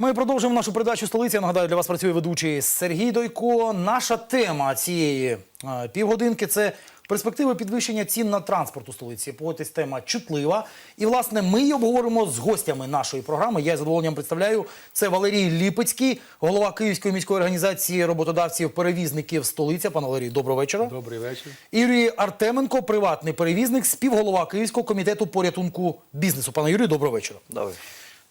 Ми продовжуємо нашу передачу столиці. Я нагадаю, для вас працює ведучий Сергій Дойко. Наша тема цієї е, півгодинки це перспективи підвищення цін на транспорт у столиці. Погодьтесь, тема чутлива. І власне ми її обговоримо з гостями нашої програми. Я з задоволенням представляю це Валерій Ліпецький, голова Київської міської організації роботодавців перевізників столиця. Пане Валерій, доброго вечора. Добрий вечір. Юрій Артеменко, приватний перевізник, співголова Київського комітету порятунку бізнесу. Пане Юрію, доброго вечора. Давай.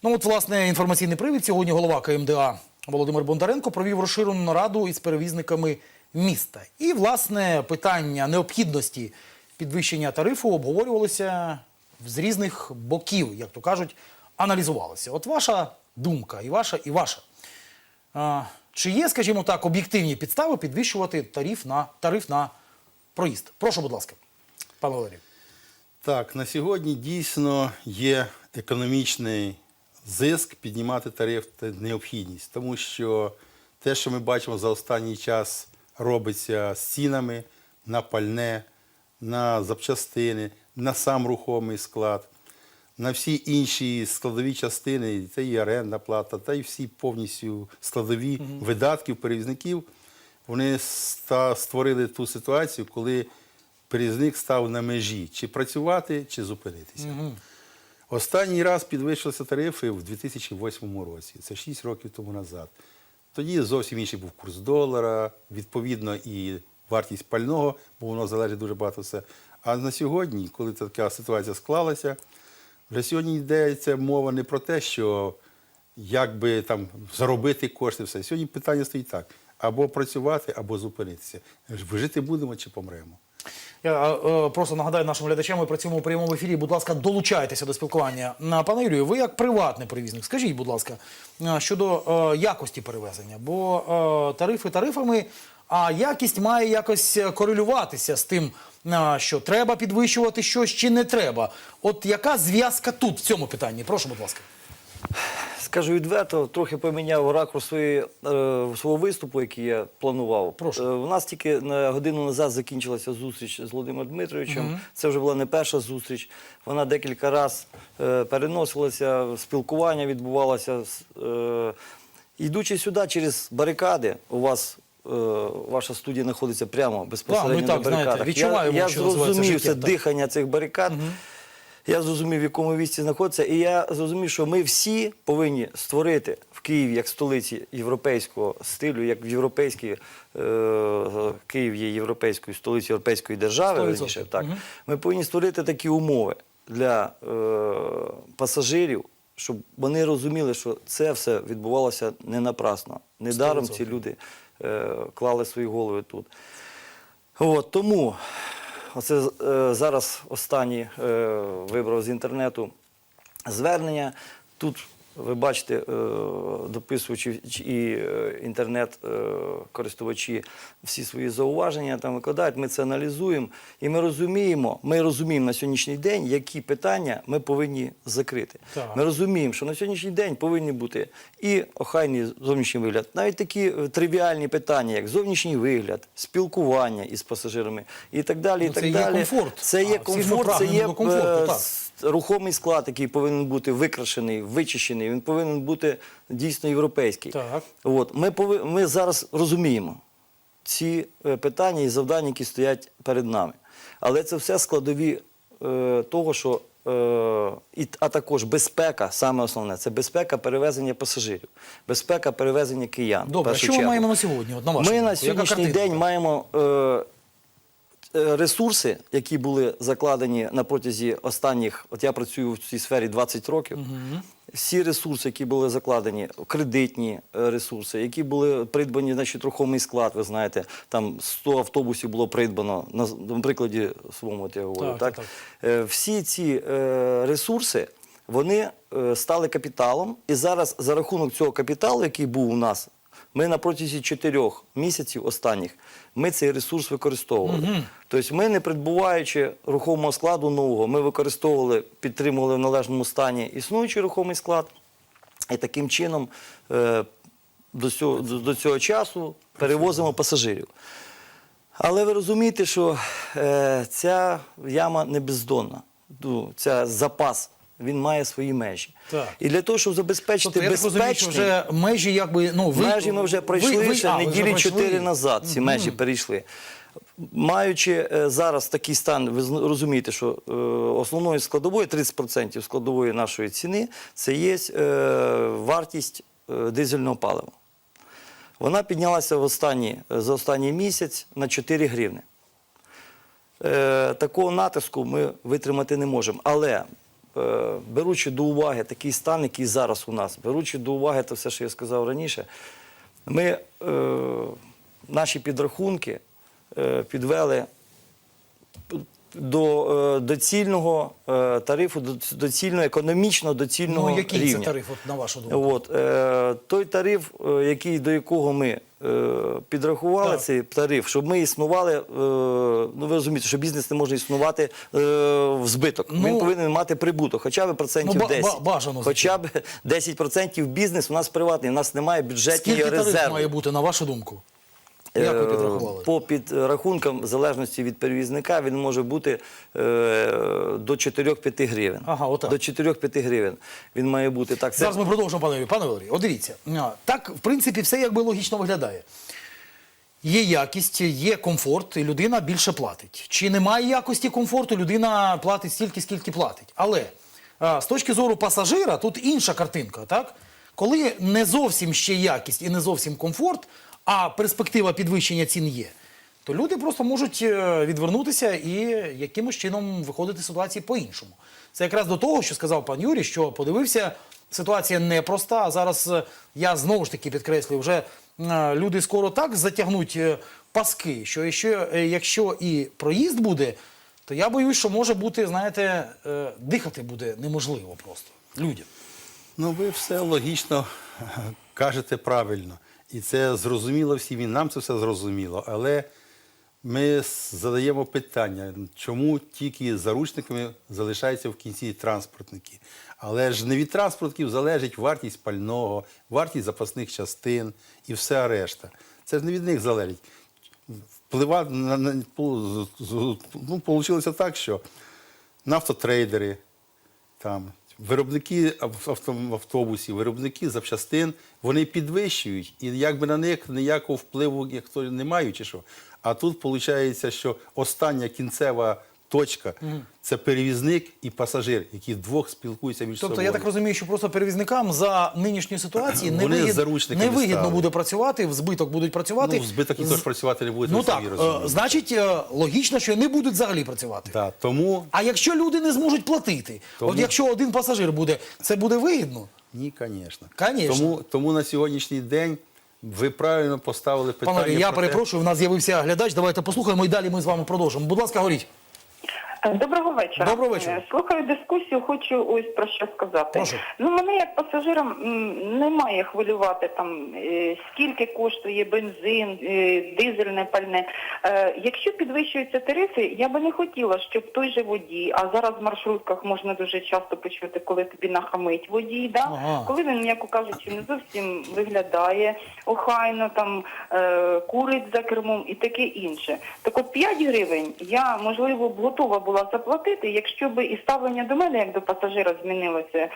Ну от, власне, інформаційний привід. Сьогодні голова КМДА Володимир Бондаренко провів розширену нараду із перевізниками міста. І, власне, питання необхідності підвищення тарифу обговорювалося з різних боків, як то кажуть, аналізувалося. От ваша думка, і ваша, і ваша. Чи є, скажімо так, об'єктивні підстави підвищувати тариф на, тариф на проїзд? Прошу, будь ласка, пане Валерію. Так, на сьогодні дійсно є економічний зиск піднімати тариф та необхідність, тому що те, що ми бачимо за останній час, робиться з цінами на пальне, на запчастини, на сам рухомий склад, на всі інші складові частини, це і орендна плата, та й всі повністю складові видатків перевізників. Вони створили ту ситуацію, коли перевізник став на межі чи працювати, чи зупинитися. Останній раз підвищилися тарифи в 2008 році, це 6 років тому назад. Тоді зовсім інший був курс долара, відповідно, і вартість пального, бо воно залежить дуже багато все. А на сьогодні, коли така ситуація склалася, вже сьогодні йдеться мова не про те, що як би там заробити кошти, все. Сьогодні питання стоїть так: або працювати, або зупинитися. Жити будемо чи помремо. Я е, просто нагадаю нашим глядачам, ми працюємо у прямому ефірі. Будь ласка, долучайтеся до спілкування. Пане Юрію, ви як приватний перевізник, скажіть, будь ласка, е, щодо е, якості перевезення, бо е, тарифи тарифами, а якість має якось корелюватися з тим, е, що треба підвищувати щось чи не треба. От яка зв'язка тут в цьому питанні? Прошу, будь ласка. Скажу відверто, трохи поміняв ракурс свої, е, свого виступу, який я планував. Прошу. Е, у нас тільки на годину назад закінчилася зустріч з Володимиром Дмитровичем. Це вже була не перша зустріч. Вона декілька разів е, переносилася, спілкування відбувалося. з- Е, йдучи сюди через барикади, у вас. е, Ваша студія знаходиться прямо безпосередньо ну і так, на знаєте, барикадах. відчуваємо, я, я що називається зрозумів життя, це так. дихання цих барикад. Я зрозумів, в якому місці знаходиться, і я зрозумів, що ми всі повинні створити в Києві як столиці європейського стилю, як в європейській е, Київ є європейською столицею європейської держави. 100%. Верніше, так ми повинні створити такі умови для е, пасажирів, щоб вони розуміли, що це все відбувалося не напрасно. Недаром ці люди е, клали свої голови тут. От, тому оце е, зараз останні е, вибрав з інтернету звернення. Тут ви бачите, е, дописувачі і е, інтернет-користувачі всі свої зауваження там викладають. Ми це аналізуємо і ми розуміємо, ми розуміємо на сьогоднішній день, які питання ми повинні закрити. Так. Ми розуміємо, що на сьогоднішній день повинні бути і охайний зовнішній вигляд, навіть такі е, тривіальні питання, як зовнішній вигляд, спілкування із пасажирами і так далі. Ну, і так це є комфорт. Це є А, комфорт, це є комфорту, е, так. Рухомий склад, який повинен бути викрашений, вичищений. Він повинен бути дійсно європейський. Так. От ми пови- ми зараз розуміємо ці е, питання і завдання, які стоять перед нами. Але це все складові е, того, що е, а також безпека, саме основне, це безпека перевезення пасажирів, безпека перевезення киян. Добре, що ми маємо на сьогодні? От, на вашу Ми думку? на Яка сьогоднішній картина? день маємо е, ресурси, які були закладені на протязі останніх, от я працюю в цій сфері 20 років. Всі ресурси, які були закладені, кредитні е, ресурси, які були придбані, значить, рухомий склад, ви знаєте, там 100 автобусів було придбано, на, прикладі своєму, от я говорю. Так, Так, так, Е, Всі ці е, ресурси, вони е, стали капіталом, і зараз за рахунок цього капіталу, який був у нас, ми на протязі чотирьох місяців останніх ми цей ресурс використовували. Тобто, ми, не придбуваючи рухомого складу нового, ми використовували, підтримували в належному стані існуючий рухомий склад, і таким чином е, до, цього, до, до цього часу перевозимо пасажирів. Але ви розумієте, що е, ця яма не бездонна. Ну, Ця запас він має свої межі. Так. І для того, щоб забезпечити Тобто, я так розумію, що безпечний... вже межі якби, ну, ви... Межі ми вже пройшли ви- ви- ще а, ви вже неділі пройшли. чотири назад. Ці межі перейшли. Маючи е, зараз такий стан, ви зн- розумієте, що е, основною складовою 30% складової нашої ціни це є е, вартість е, дизельного палива. Вона піднялася в останні, за останній місяць на 4 гривни. Е, такого натиску ми витримати не можемо. Але е, беручи до уваги такий стан, який зараз у нас, беручи до уваги те все, що я сказав раніше, ми е, наші підрахунки е, підвели до е, доцільного е, тарифу, до доцільного, економічно доцільного Ну, який рівня. це тариф, от, на вашу думку? От, е, той тариф, е, який, до якого ми е, підрахували Так. цей тариф, щоб ми існували, е, ну ви розумієте, що бізнес не може існувати е, в збиток. Ну, Він повинен мати прибуток, хоча б процентів Ну, ба- 10. бажано, хоча б 10% бізнес у нас приватний, у нас немає бюджетні Скільки тариф має бути, на вашу думку? Як ви Е, підрахували? По підрахункам, в залежності від перевізника, він може бути е, до 4-5 гривень. Ага, отак. До 4-5 гривень він має бути. Так, це Зараз ми продовжимо, пане. Пане Валерій, от дивіться, так, в принципі, все якби логічно виглядає. Є якість, є комфорт, і людина більше платить. Чи немає якості комфорту, людина платить стільки, скільки платить. Але а, з точки зору пасажира, тут інша картинка, так? Коли не зовсім ще якість і не зовсім комфорт, а перспектива підвищення цін є, то люди просто можуть е, відвернутися і якимось чином виходити з ситуації по-іншому. Це якраз до того, що сказав пан Юрій, що подивився, ситуація непроста. А зараз е, я знову ж таки підкреслюю, вже е, люди скоро так затягнуть паски, що якщо, і проїзд буде, то я боюсь, що може бути, знаєте, дихати буде неможливо просто людям. Ну, ви все логічно кажете правильно. І це зрозуміло всім, і нам це все зрозуміло. Але ми задаємо питання, чому тільки заручниками залишаються в кінці транспортники. Але ж не від транспортників залежить вартість пального, вартість запасних частин і все решта. Це ж не від них залежить. Вплива на, ну, так, що нафтотрейдери, там, виробники автобусів, виробники запчастин, вони підвищують, і якби на них ніякого впливу ніхто не мають, чи що. А тут виходить, що остання кінцева точка це перевізник і пасажир, які вдвох спілкуються між Тобто собою. я так розумію, що просто перевізникам за нинішньої ситуації невигід- невигідно буде працювати, в збиток будуть працювати. Ну, в збиток ніхто ж працювати не буде, Ну так, е, значить, е, логічно, що не будуть взагалі працювати. Да, тому А якщо люди не зможуть платити, Тому- от якщо один пасажир буде, це буде вигідно? ні, звісно. Тому, тому на сьогоднішній день ви правильно поставили питання. Пане, я про те- перепрошую, в нас з'явився глядач. Давайте послухаємо і далі ми з вами продовжимо. Будь ласка, говоріть. Доброго вечора. Доброго вечора. Е, Слухаю дискусію, хочу ось про що сказати. Прошу. Ну, мене як пасажирам немає хвилювати там, е, скільки коштує бензин, е, дизельне пальне. Якщо підвищуються тарифи, я би не хотіла, щоб той же водій, а зараз в маршрутках можна дуже часто почути, коли тобі нахамить водій, да? Ага. коли він, м'яко кажучи, не зовсім виглядає охайно, там курить за кермом і таке інше. Так от 5 гривень я, можливо, б готова була заплатити, якщо б і ставлення до мене як до пасажира змінилося.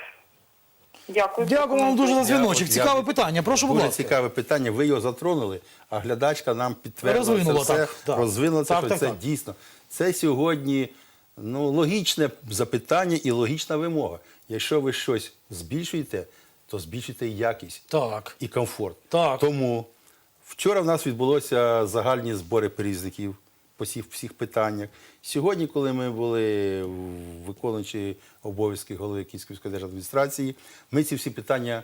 Дякую. Дякую вам дуже за дзвіночок. Цікаве Дякую. питання. Прошу, будь Дуже цікаве питання. Ви його затронули, а глядачка нам підтвердила Розвинула, це все, так, так. розвинула це, Так, що так, це так. дійсно. Це сьогодні ну, логічне запитання і логічна вимога. Якщо ви щось збільшуєте, то збільшуйте і якість Так. і комфорт. Так. Тому вчора в нас відбулося загальні збори перевізників по всіх, всіх питаннях. Сьогодні, коли ми були виконуючи обов'язки голови Київської міської держадміністрації, ми ці всі питання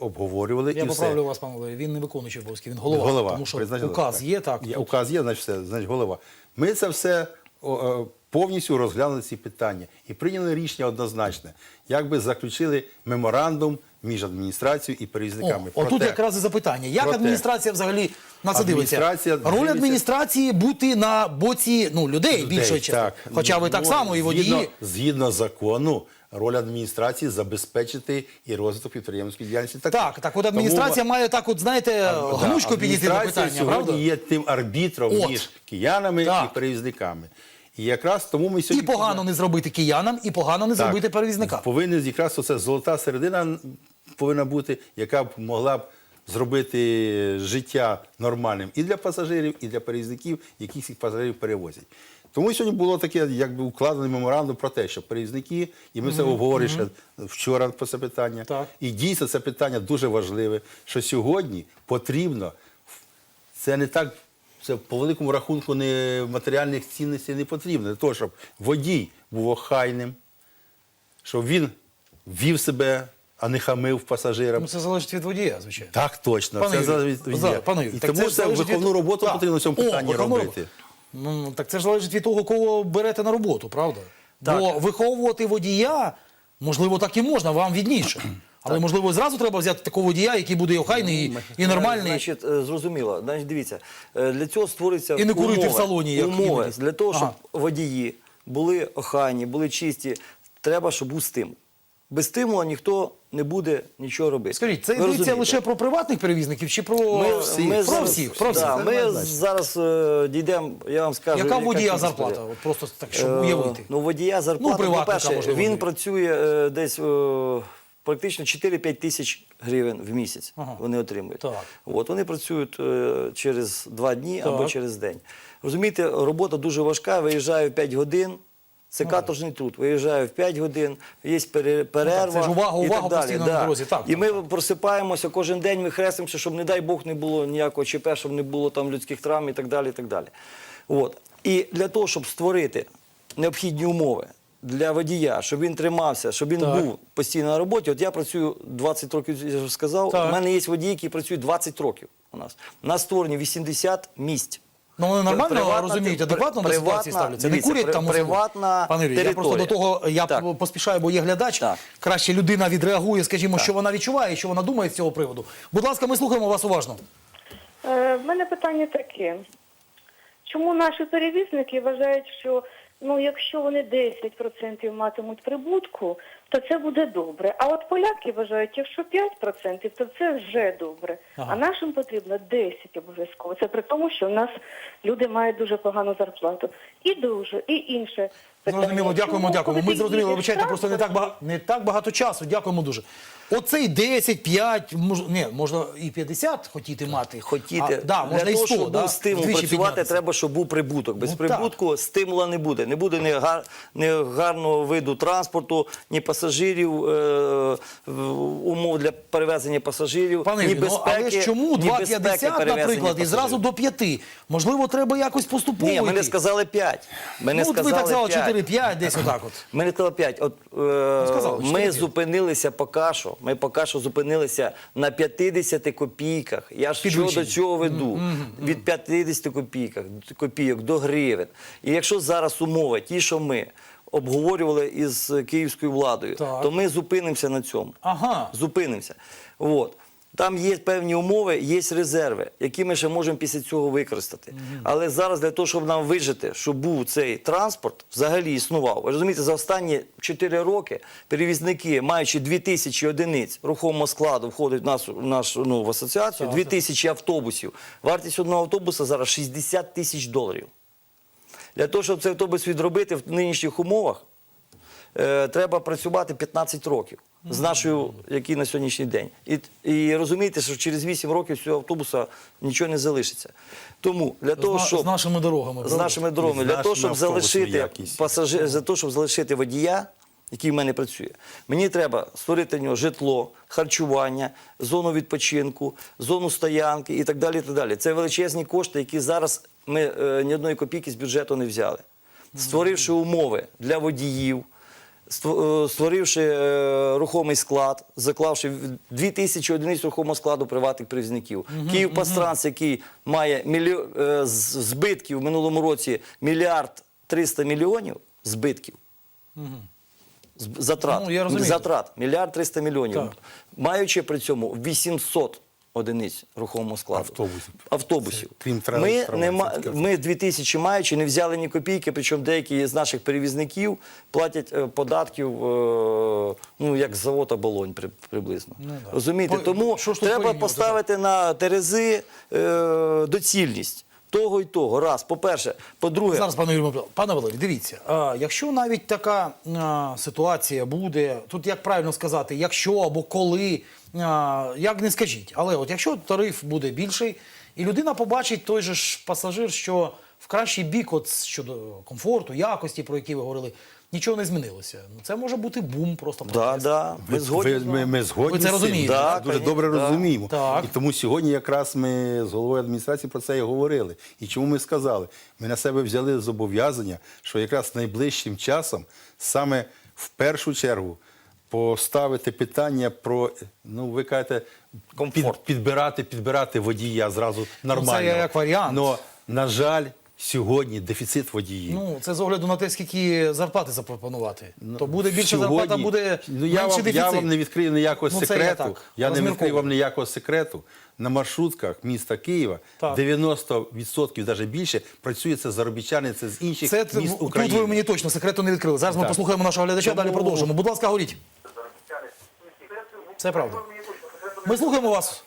обговорювали. Я і все. поправлю вас, пане Валерій, він не виконуючий обов'язки, він голова. Голова, тому що указ так. є, так. Є, указ є, значить все, значить голова. Ми це все о, о, повністю розглянули ці питання і прийняли рішення однозначне, якби заключили меморандум між адміністрацією і О, перевізниками. Про отут те- якраз і запитання. Як адміністрація взагалі на це дивиться? Роль адміністрації бути на боці ну, людей, людей, більшої частини. так. Хоча ви так Ну, само і водії. Згідно, згідно закону, роль адміністрації забезпечити і розвиток підприємницької діяльності. також. Так, так от Тому- адміністрація має так, от знаєте, гнучко підійти до питання, сьогодні правда? є тим арбітром От. між киянами Так. і перевізниками. І якраз тому ми І погано не зробити киянам, і погано не Так. зробити перевізникам. Повинен якраз оце золота середина повинна бути, яка б могла б зробити життя нормальним і для пасажирів, і для перевізників, які цих пасажирів перевозять. Тому сьогодні було таке, якби укладений меморандум про те, що перевізники, і ми це обговорили ще вчора про це питання. Так. І дійсно це питання дуже важливе, що сьогодні потрібно це не так. Це по великому рахунку не матеріальних цінностей не потрібно. Для того, щоб водій був охайним, щоб він вів себе, а не хамив пасажирам. Ну, це залежить від водія, звичайно. Так точно. Пане це залежить від зараз, пане І так тому це це залежить виховну від- роботу Так. потрібно в цьому О, питанні виховну робити. роботу. Ну, так це ж залежить від того, кого берете на роботу, правда? Так. Бо виховувати водія, можливо, так і можна, вам відніше. Але, можливо, зразу треба взяти такого водія, який буде і охайний, і, і нормальний. Значить, е, зрозуміло. Значить, дивіться, е, для цього створюються І не курити умови, в салоні, як умови іноді. для того, щоб Ага. водії були охайні, були чисті. Треба, щоб був стимул. Без стимулу ніхто не буде нічого робити. Скажіть, це йдеться лише про приватних перевізників чи про Ми, всіх? ми про зараз, всіх? Про всіх. Да, ми має зараз е, дійдемо, я вам скажу. Яка водія кількість зарплата? От просто так, щоб Е, уявити. Ну, водія зарплата, Ну, по-перше, він працює е, десь е, практично 4-5 тисяч гривень в місяць. Ага. Вони отримують. Так. От, вони працюють е, через 2 дні або через день. Розумієте, робота дуже важка, виїжджаю 5 годин. Це каторжний труд. Виїжджаю в 5 годин, є пере- перерва. Ну, це ж увага, і увага так далі. постійно на дорозі, так, і так, ми просипаємося кожен день, ми хрестимося, щоб, не дай Бог, не було ніякого ЧП, щоб не було там людських травм і так далі. І, так далі. От. і для того, щоб створити необхідні умови для водія, щоб він тримався, щоб він Так. був постійно на роботі. От я працюю 20 років, я вже сказав. Так. У мене є водії, які працюють 20 років у нас. У нас створені 80 місць. Ну, вони нормально Приватна- розуміють, адекватно до приватна- ситуації ставляться. Не курять при- там. приватна Пане Юрію, я просто до того, я Так. поспішаю, бо є глядач. Так. Краще людина відреагує, скажімо, що вона відчуває, що вона думає з цього приводу. Будь ласка, ми слухаємо вас уважно. Е, В мене питання таке. Чому наші перевізники вважають, що ну, якщо вони 10% матимуть прибутку, то це буде добре. А от поляки вважають, якщо 5%, то це вже добре. Ага. А нашим потрібно 10 обов'язково. Це при тому, що в нас люди мають дуже погану зарплату. І дуже, і інше. Зрозуміло, дякуємо, дякуємо. Ми зрозуміли, вибачайте, просто не так багато не так багато часу. Дякуємо дуже. Оцей 10, 5, мож, ні, можна і 50 хотіти мати. Хотіти А, да, можна для і 100, щоб да, був стимул вдвічі працювати, піднятися. треба, щоб був прибуток. Без Ну, так. прибутку стимула не буде. Не буде ні, гар, ні гарного виду транспорту, ні пасажирів, е, умов для перевезення пасажирів, Пане ні ну, безпеки. але ж чому ні безпеки 2,50, перевезення наприклад, і зразу пасажирів. до 5? Можливо, треба якось поступово Ні, ми не йти. сказали 5. Ми не ну, от ви сказали так сказали 5. 4-5, десь отак от. Ми не сказали 5. От, е, сказали, ми 4-5. зупинилися поки що. Ми поки що зупинилися на 50 копійках. Я ж що Підвищення. до цього веду? Від 50 копійок, копійок до гривень. І якщо зараз умови, ті, що ми обговорювали із київською владою, Так. то ми зупинимося на цьому. Ага. Зупинимося. От. Там є певні умови, є резерви, які ми ще можемо після цього використати. Але зараз для того, щоб нам вижити, щоб був цей транспорт, взагалі існував. Ви розумієте, за останні 4 роки перевізники, маючи 2000 одиниць рухомого складу, входить в нашу ну, в асоціацію. 2000 автобусів. Вартість одного автобуса зараз 60 тисяч доларів. Для того, щоб цей автобус відробити в нинішніх умовах, е, треба працювати 15 років з нашою, які на сьогоднішній день. І, і розумієте, що через 8 років цього автобуса нічого не залишиться. Тому для того, З щоб з нашими дорогами. з нашими дорогами, з для того, щоб залишити пасажир, за того, щоб залишити водія, який в мене працює, мені треба створити в нього житло, харчування, зону відпочинку, зону стоянки і так далі. І так далі. Це величезні кошти, які зараз ми е, ні одної копійки з бюджету не взяли. Створивши умови для водіїв, е, створивши е, рухомий склад, заклавши в- 2000 одиниць рухомого складу приватних перевізників. Київпастранс, який має е, збитків в минулому році мільярд 300 мільйонів збитків. Затрат. Ну, я розумію. Затрат. Мільярд 300 мільйонів. Маючи при цьому 800 одиниць рухомого складу. Автобусів. Автобусів. Це крім ми, нема ми 2000 маючи, не взяли ні копійки, причому деякі з наших перевізників платять е, податків, е, ну, як завод оболонь при, приблизно. Розумієте? По- Тому що що треба поставити на терези е, доцільність. Того і того. Раз, по-перше. По-друге, Зараз, пане Юрію, пане Валерій, дивіться, а, якщо навіть така а, ситуація буде, тут як правильно сказати, якщо або коли, а, як не скажіть, але от якщо тариф буде більший, і людина побачить той же ж пасажир, що в кращий бік, от щодо комфорту, якості, про які ви говорили, нічого не змінилося. Ну це може бути бум просто да, да, ми згодні. Ви- з ми, вами. ми згодні Ви це з цим. розумієте, Да, дуже Так, добре так. розуміємо. Так. І тому сьогодні якраз ми з головою адміністрації про це і говорили. І чому ми сказали? Ми на себе взяли зобов'язання, що якраз найближчим часом саме в першу чергу поставити питання про, ну ви кажете, Комфорт. під, підбирати, підбирати водія зразу нормально. як варіант. Но, на жаль, сьогодні дефіцит водіїв. Ну, це з огляду на те, скільки зарплати запропонувати. то буде більше Ну, Сьогодні- зарплата, буде ну, я менше вам, дефіцит. я вам не відкрию ніякого Ну, я секрету. так, я не відкрию вам ніякого секрету. На маршрутках міста Києва Так. 90% навіть більше працює це заробітчани, це з інших Це міст тут ви мені точно секрету не відкрили. Зараз ми послухаємо нашого глядача, Тому- далі продовжимо. Будь ласка, говоріть. Це правда. Ми слухаємо вас.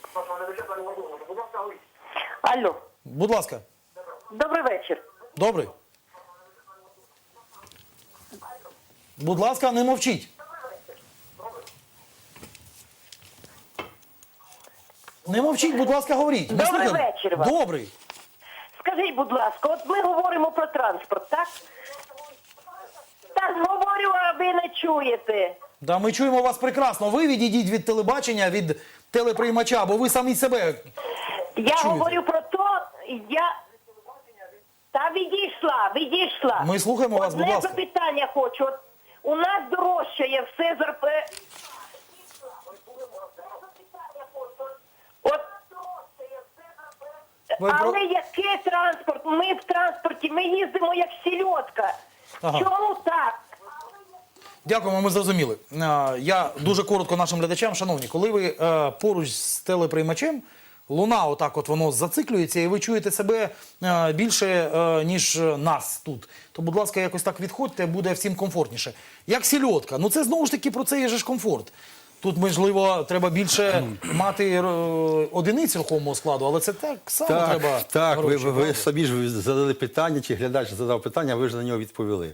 Алло, Будь ласка. Добрий вечір. Добрий. Будь ласка, не мовчіть. Не мовчіть, будь ласка, говоріть. Ми Добрий слухаємо. вечір вам. Добрий. Скажіть, будь ласка, от ми говоримо про транспорт, так? Так говорю, а ви не чуєте. Да, ми чуємо вас прекрасно. Ви відійдіть від телебачення, від телеприймача, бо ви самі себе. Я Чуєте? говорю про то, я. Та відійшла, відійшла. Ми слухаємо вас, будь Одне ласка. запитання хочу. От у нас дорожчає все ЗРП. От Ви про- Але який транспорт? Ми в транспорті, ми їздимо як сільотка. Ага. Чому так? Дякуємо, ми зрозуміли. Е, Я дуже коротко нашим глядачам, шановні, коли ви е, поруч з телеприймачем, луна отак от воно зациклюється, і ви чуєте себе е, більше, е, ніж нас тут. То, будь ласка, якось так відходьте, буде всім комфортніше. Як сільотка, ну це знову ж таки про це є ж комфорт. Тут, можливо, треба більше мати е, одиниць рухомого складу, але це так само Так, треба. так ви, ви, ви собі ж задали питання, чи глядач задав питання, ви ж на нього відповіли.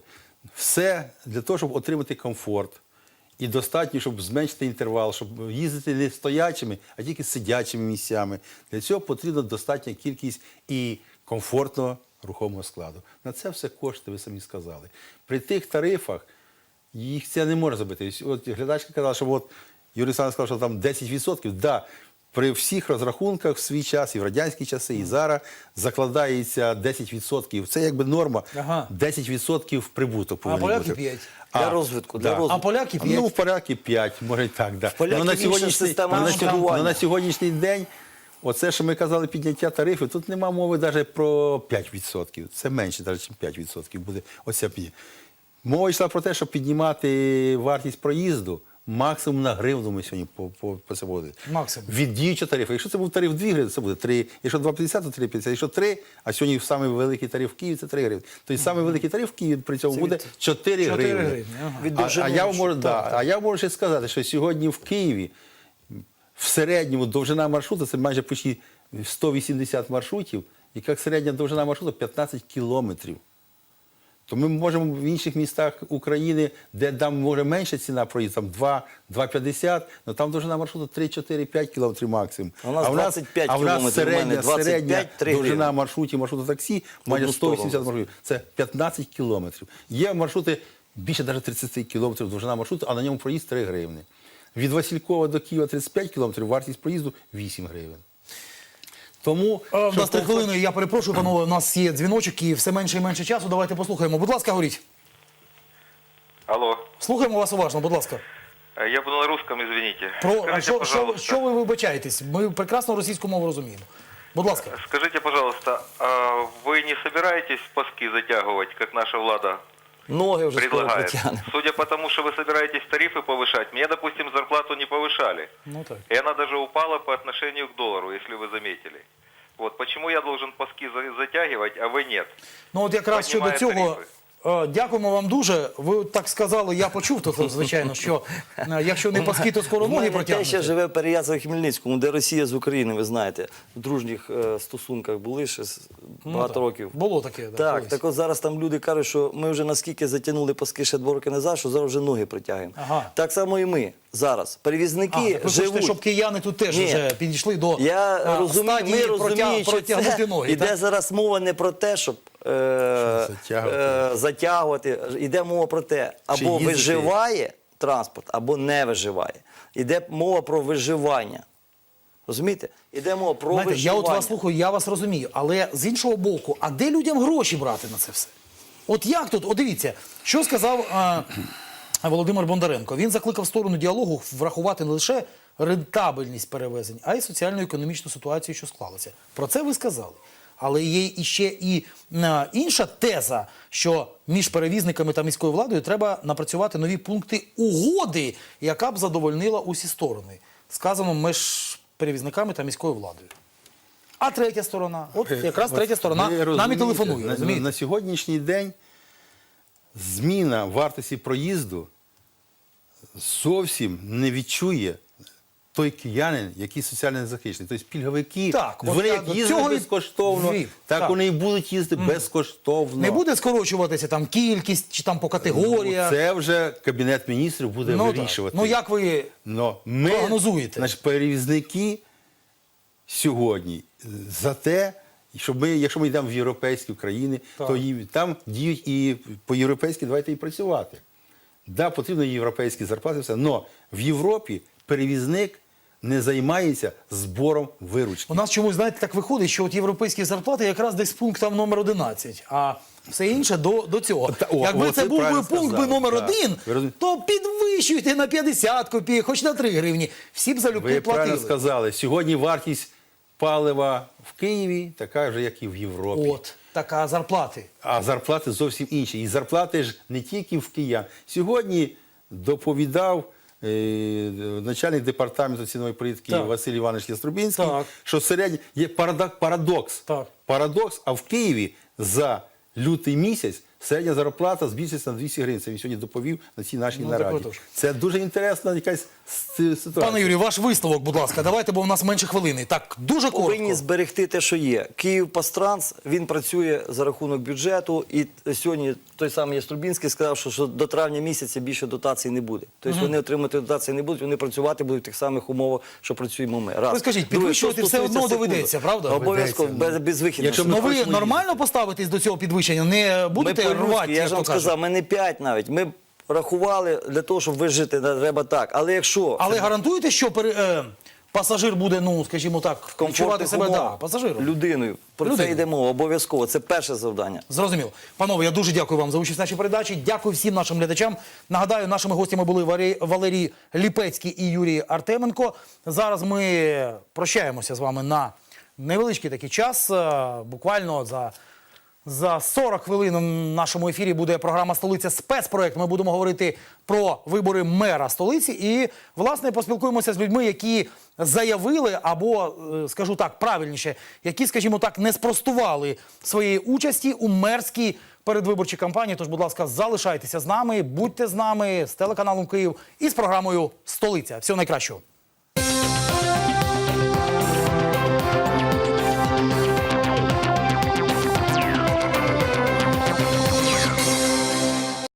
Все для того, щоб отримати комфорт. І достатньо, щоб зменшити інтервал, щоб їздити не стоячими, а тільки сидячими місцями. Для цього потрібна достатня кількість і комфортного рухомого складу. На це все кошти, ви самі сказали. При тих тарифах їх це не може зробити. От глядачка казала, що от Юрій Олександрович сказав, що там 10%. Да, при всіх розрахунках в свій час, і в радянські часи, і зараз закладається 10%. Це якби норма. Ага. 10% прибуток повинен поляки бути. 5. Для розвитку, для розвитку. А поляки 5. Ну, в поляки 5, може так. Да. поляків Ну, на сьогоднішній, система ну, на, ну, на сьогоднішній день, оце, що ми казали, підняття тарифів, тут нема мови навіть про 5%. Це менше, навіть, ніж 5% буде оця підняття. Мова йшла про те, щоб піднімати вартість проїзду максимум на гривну ми сьогодні по, по, по це буде. Максимум. Від діючого тарифу. Якщо це був тариф 2 гривні, це буде 3. Якщо 2,50, то 3,50. Якщо 3, а сьогодні самий великий тариф в Києві це 3 гривні. Тобто самий великий тариф в Києві при цьому Це буде від 4 4 гривні. гривні, ага. Від А, а, я можу, да, а я можу ще сказати, що сьогодні в Києві в середньому довжина маршруту це майже почти 180 маршрутів, яка середня довжина маршруту 15 кілометрів. То ми можемо в інших містах України, де там може менша ціна проїзду, там 2, 2,50, але там довжина маршруту 3, 4, 5 кілометрів максимум. У нас 25 а в нас кілометрів, середня, 25, середня довжина маршрутів, маршруту таксі майже 180 маршрутів. Це 15 кілометрів. Є маршрути більше навіть 30 кілометрів довжина маршруту, а на ньому проїзд 3 гривні. Від Василькова до Києва 35 кілометрів, вартість проїзду 8 гривень. Тому Е, У нас три хвилини. Я перепрошую, панове. У нас є дзвіночок і все менше і менше часу. Давайте послухаємо. Будь ласка, говоріть. Алло. Слухаємо вас уважно, будь ласка. Э, Я буду на русском, извините. Про скажите, що, що, що ви вибачаєтесь? Ми прекрасно російську мову розуміємо. Будь ласка. скажите, пожалуйста, а вы не собираетесь паски затягивать, как наша влада Ноги вже скоро предлагает? потягнемо. Судя по тому, что вы собираетесь тарифы повышать, мне, допустим, зарплату не повышали. Ну так. И она даже упала по отношению к доллару, если вы заметили. Вот почему я должен паски за- затягивать, а вы нет? Ну от якраз щодо Піднімає цього, Е, Дякуємо вам дуже. Ви так сказали, я почув тут, звичайно, що е, якщо не паски, то скоро ноги те ще живе в Переяславі-Хмельницькому, де Росія з України, ви знаєте, в дружніх е, стосунках були ще з- багато років. Було таке, да, Так, колись. так от зараз там люди кажуть, що ми вже наскільки затягнули паски ще два роки назад, що зараз вже ноги притягуємо. Ага. Так само і ми зараз. Перевізники так ви живуть. щоб кияни тут теж Ні. вже підійшли до Я е, розумію, стадії ми протя- розуміємо, що протягнути це ноги. іде так? зараз мова не про те, щоб е, затягувати. е, затягувати. Іде мова про те, або виживає транспорт, або не виживає. Іде мова про виживання. Розумієте? Іде мова про Знаєте, я от вас слухаю, я вас розумію. Але з іншого боку, а де людям гроші брати на це все? От як тут? От дивіться, що сказав е, Володимир Бондаренко. Він закликав сторону діалогу врахувати не лише рентабельність перевезень, а й соціально-економічну ситуацію, що склалася. Про це ви сказали. Але є іще і е, інша теза, що між перевізниками та міською владою треба напрацювати нові пункти угоди, яка б задовольнила усі сторони. Сказано між перевізниками та міською владою. А третя сторона, от якраз третя сторона нам і телефонує. На, на сьогоднішній день зміна вартості проїзду зовсім не відчує той киянин, який соціально незахищений. Тобто пільговики, Так, вони як їздили цього і безкоштовно, вів. так, Так. вони і будуть їздити безкоштовно. Не буде скорочуватися там кількість чи там по категоріях. Ну, Це вже Кабінет міністрів буде ну, так. вирішувати. ну як ви Но ми, Прогнозуєте? Значить, перевізники сьогодні за те, щоб ми, якщо ми йдемо в європейські країни, Так. то і, там діють і по-європейськи давайте і працювати. Да, потрібно європейські зарплати, все. але в Європі перевізник не займається збором виручки. у нас чомусь знаєте так виходить, що от європейські зарплати якраз десь пунктом номер 11, а все інше до, до цього. Та, о, Якби о, це був би пункт би номер так. один, то підвищуйте на 50 копійок, хоч на 3 гривні. Всі б залюбки Ви правильно сказали, сьогодні вартість палива в Києві така ж, як і в Європі. От така зарплати. А зарплати зовсім інші. І зарплати ж не тільки в киян. Сьогодні доповідав начальник департаменту цінової політики Так. Василь Іванович Яструбінський, Так. що середній є парадок- парадокс. Так. Парадокс, а в Києві за лютий місяць середня зарплата збільшиться на 200 гривень. Це він сьогодні доповів на цій нашій Ну, нараді. Це дуже інтересна якась ситуація. Пане Юрію, ваш висновок, будь ласка, давайте, бо в нас менше хвилини. Так, дуже Повинні коротко. зберегти те, що є. Київ Пастранс він працює за рахунок бюджету. І сьогодні той самий Яструбінський сказав, що, що до травня місяця більше дотацій не буде. Тобто вони отримати дотації не будуть, вони працювати будуть в тих самих умовах, що працюємо ми. Раз. Ви скажіть, підвищувати що все одно секунду. доведеться, правда? Обов'язково Доведеться, без, безвихідно. Якщо ви нормально поставитесь до цього підвищення? Не будете рвати, я ж вам сказав, ми не 5 навіть. Ми рахували для того, щоб вижити, треба так. Але якщо Але гарантуєте, що пере, е, пасажир буде, ну скажімо так, відчувати комфортних себе да, умовах пасажиром? людиною, про Людиною. це йде мова, обов'язково. Це перше завдання. Зрозуміло. Панове, я дуже дякую вам за участь в нашій передачі. Дякую всім нашим глядачам. Нагадаю, нашими гостями були Варі- Валерій Ліпецький і Юрій Артеменко. Зараз ми прощаємося з вами на невеличкий такий час. Е, Буквально за, за 40 хвилин в нашому ефірі буде програма Столиця спецпроект. Ми будемо говорити про вибори мера столиці і, власне, поспілкуємося з людьми, які заявили або, е, скажу так, правильніше, які, скажімо так, не спростували своєї участі у мерській передвиборчій кампанії. Тож, будь ласка, залишайтеся з нами, будьте з нами з телеканалом Київ і з програмою Столиця. Всього найкращого.